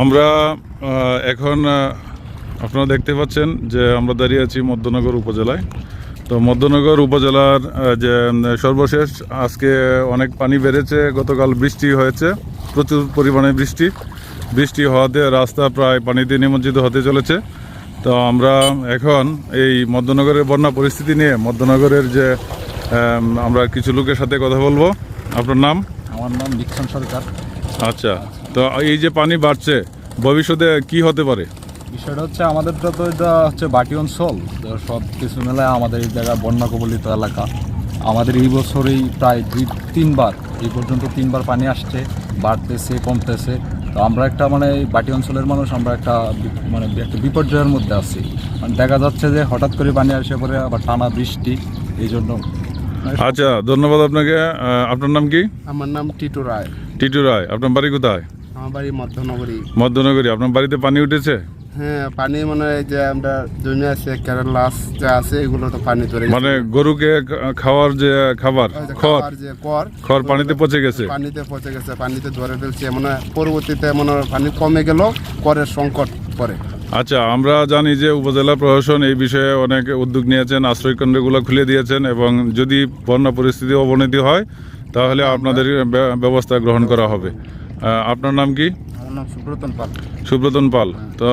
আমরা এখন আপনারা দেখতে পাচ্ছেন যে আমরা দাঁড়িয়ে আছি মধ্যনগর উপজেলায়। তো মধ্যনগর উপজেলার যে সর্বশেষ আজকে অনেক পানি বেড়েছে গতকাল বৃষ্টি হয়েছে প্রচুর পরিমাণে বৃষ্টি। বৃষ্টি হওয়াতে রাস্তা প্রায় পানিতে নিমজ্জিত হতে চলেছে। তো আমরা এখন এই মধ্যনগরের বন্যা পরিস্থিতি নিয়ে মধ্যনগরের যে আমরা কিছু লোকের সাথে কথা বলব। আপনার নাম? আমার নাম বিক্রম সরকার। আচ্ছা। তো এই যে পানি বাড়ছে ভবিষ্যতে কি হতে পারে? বিষয়টা হচ্ছে আমাদের তো তো এটা হচ্ছে বাটি অঞ্চল তো সব কিছু মেলায় আমাদের এই জায়গা বন্যা কবলিত এলাকা। আমাদের এই বছরেই প্রায় দুই তিনবার এই পর্যন্ত তিনবার পানি আসছে বাড়তেছে কমতেছে। তো আমরা একটা মানে এই বাটি অঞ্চলের মানুষ আমরা একটা মানে একটা বিপর্যয়ের মধ্যে আছি। মানে দেখা যাচ্ছে যে হঠাৎ করে পানি আসে পরে আবার টানা বৃষ্টি এই জন্য। আচ্ছা ধন্যবাদ আপনাকে। আপনার নাম কি? আমার নাম টিটু রায়। টিটু রায় আপনার বাড়ি কোথায়? আমার বাড়ি মধ্যনগরী। মধ্যনগরী আপনার বাড়িতে পানি উঠেছে? হ্যাঁ পানি মানে এই যে আমরা জমি আছে কেরালাস যা আছে এগুলো তো পানি গেছে। মানে গরুকে খাওয়ার যে খাবার যে খড় যে কর খড় পানিতে পচে গেছে। পানিতে পচে গেছে পানিতে ধরে ফেলছে। মানে পরবর্তীতে মনে পানি কমে গেল করের সংকট আচ্ছা আমরা জানি যে উপজেলা প্রশাসন এই বিষয়ে অনেক উদ্যোগ নিয়েছেন আশ্রয় কেন্দ্রগুলো খুলে দিয়েছেন এবং যদি বন্যা পরিস্থিতি অবনতি হয় তাহলে আপনাদের ব্যবস্থা গ্রহণ করা হবে। আপনার নাম কি? আমার নাম সুব্রতন পাল। সুব্রতন পাল। তো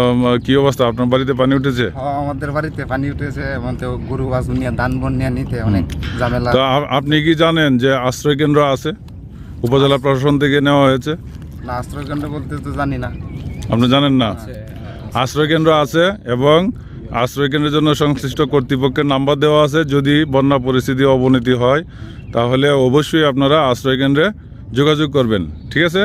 কি অবস্থা? আপনার বাড়িতে পানি উঠেছে? আমাদের বাড়িতে পানি উঠেছে মানে গরু বাছু নিয়ে ধান বন নিয়ে নিতে অনেক ঝামেলা। তো আপনি কি জানেন যে আশ্রয় কেন্দ্র আছে? উপজেলা প্রশাসন থেকে নেওয়া হয়েছে? না আশ্রয় কেন্দ্র বলতে তো জানি না। আপনি জানেন না? আশ্রয় কেন্দ্র আছে এবং আশ্রয় কেন্দ্রের জন্য সংশ্লিষ্ট কর্তৃপক্ষের নাম্বার দেওয়া আছে। যদি বন্যা পরিস্থিতি অবনতি হয় তাহলে অবশ্যই আপনারা আশ্রয় কেন্দ্রে যোগাযোগ করবেন ঠিক আছে?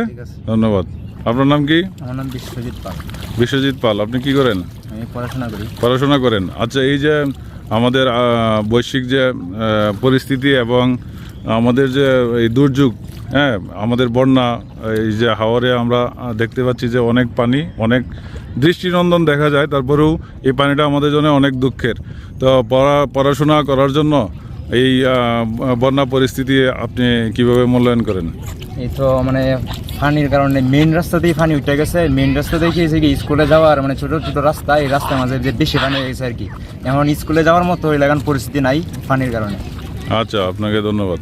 ধন্যবাদ। আপনার নাম কি? আমার নাম বিশ্বজিৎ পাল। বিশ্বজিৎ পাল আপনি কি করেন? আমি পড়াশোনা করি। পড়াশোনা করেন। আচ্ছা এই যে আমাদের বৈশ্বিক যে পরিস্থিতি এবং আমাদের যে এই দুর্যোগ হ্যাঁ আমাদের বন্যা এই যে হাওরে আমরা দেখতে পাচ্ছি যে অনেক পানি অনেক দৃষ্টিনন্দন দেখা যায় তারপরেও এই পানিটা আমাদের জন্য অনেক দুঃখের। তো পড়া পড়াশোনা করার জন্য এই বন্যা পরিস্থিতি আপনি কীভাবে মূল্যায়ন করেন? এই তো মানে ফানির কারণে মেইন রাস্তাতেই ফানি উঠে গেছে। মেন রাস্তা থেকে এসে কি স্কুলে যাওয়ার মানে ছোটো ছোট রাস্তা এই রাস্তার মাঝে যে বেশি ফানি হয়ে গেছে আর কি। এখন স্কুলে যাওয়ার মতো এলাকার পরিস্থিতি নাই ফানির কারণে। আচ্ছা আপনাকে ধন্যবাদ।